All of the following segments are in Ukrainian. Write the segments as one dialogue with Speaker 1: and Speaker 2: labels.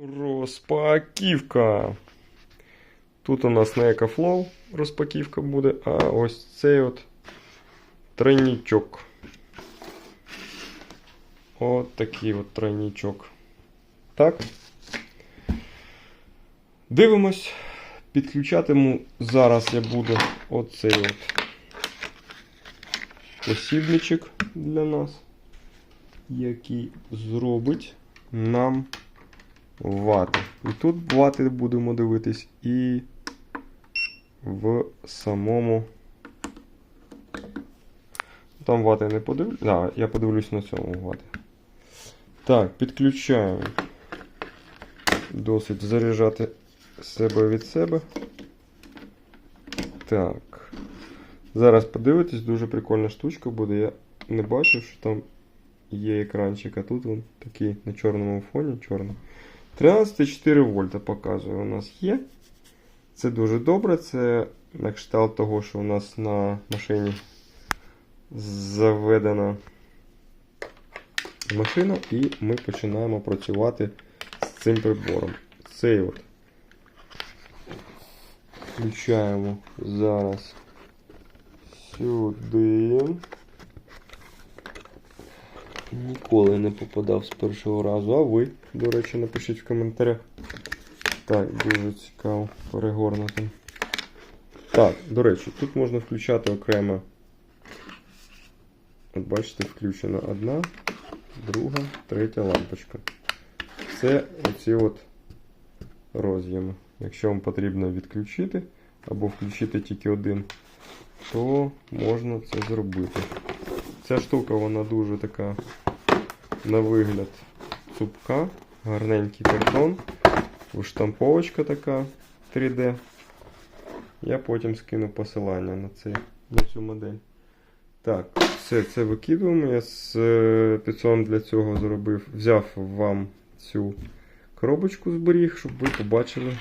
Speaker 1: Розпаківка. Тут у нас на EcoFlow розпаківка буде, а ось цей от тройнічок. От такий от тройнічок. Так. Дивимось. Підключатиму зараз я буду оцей от посібничок для нас, який зробить нам вати. І тут вати будемо дивитись і в самому. Там вати не подивлюсь. А, я подивлюсь на цьому вати. Так, підключаємо. Досить заряджати себе від себе. Так. Зараз подивитись, дуже прикольна штучка буде. Я не бачив, що там є екранчик, а тут він такий на чорному фоні, чорний. 13,4 вольта показує у нас є. Це дуже добре. Це на кшталт того, що у нас на машині заведена машина, і ми починаємо працювати з цим прибором. Цей от. Включаємо зараз сюди. Ніколи не попадав з першого разу. А ви, до речі, напишіть в коментарях. Так, дуже цікаво перегорнути. Так, до речі, тут можна включати окремо. От бачите, включена одна, друга, третя лампочка. Це оці от роз'єми. Якщо вам потрібно відключити або включити тільки один, то можна це зробити. Ця штука вона дуже така на вигляд цупка, гарненький картон, виштамповочка така 3D. Я потім скину посилання на, цей, на цю модель. Так, все це викидуємо. Я з е, підсоном для цього зробив, взяв вам цю коробочку зберіг, щоб ви побачили,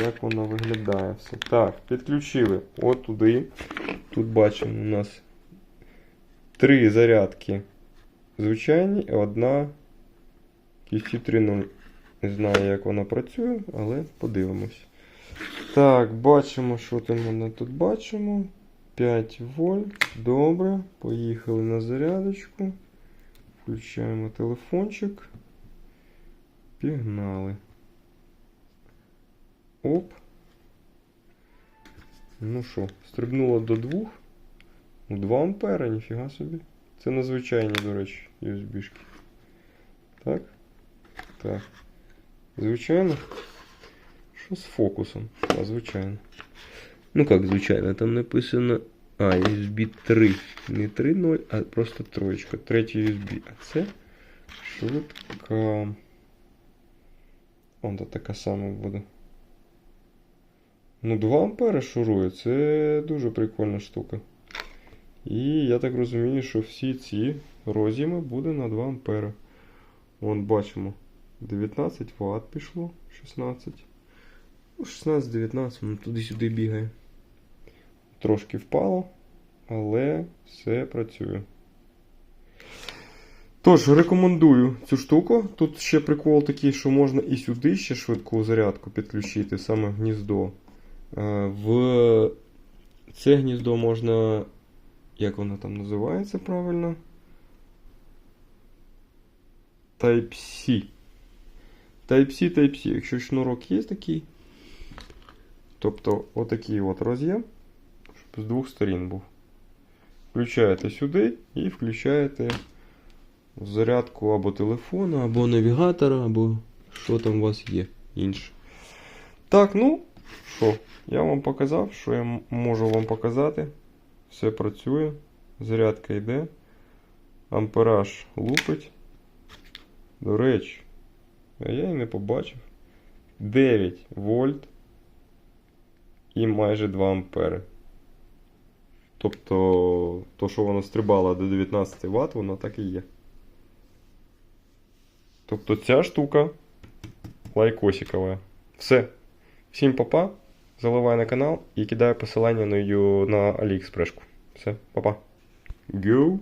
Speaker 1: як вона виглядає. все. Так, підключили от туди. Тут бачимо у нас три зарядки звичайні і одна QC3.0. Не знаю, як вона працює, але подивимось. Так, бачимо, що там ми тут бачимо. 5 вольт. Добре. Поїхали на зарядочку. Включаємо телефончик. Пігнали. Оп. Ну що, стрибнуло до 2. 2 ампера, ніфіга собі. Це надзвичайні, до речі, USB-шки. Так. Так. Звичайно. Що з фокусом? А, звичайно. Ну як звичайно, там написано. А, USB 3. Не 3.0, а просто троєчка. Третій USB. А це швидка. Он то така сама буде. Ну, 2 ампери шурує, це дуже прикольна штука. І я так розумію, що всі ці роз'єми буде на 2 ампери. Вон бачимо. 19 Вт пішло, 16. Ну, 16-19, ну туди-сюди бігає. Трошки впало, але все працює. Тож, рекомендую цю штуку. Тут ще прикол такий, що можна і сюди ще швидку зарядку підключити, саме гніздо. Е, В це гніздо можна. Як воно там називається правильно? Type-C. Type-C, Type-C. Якщо шнурок є такий. Тобто отакий от роз'єм, щоб з двох сторін був. Включаєте сюди і включаєте зарядку або телефону, або навігатора, або що там у вас є інше. Так, ну що, я вам показав, що я можу вам показати. Все працює, зарядка йде, ампераж лупить. До речі, а я і не побачив. 9 вольт і майже 2 ампери. Тобто, то, що воно стрибало до 19 Вт, воно так і є. Тобто ця штука лайкосикова. Все. Всім папа. Заливай на канал і кидаю посилання на, на AliExpress. Все, папа. Go!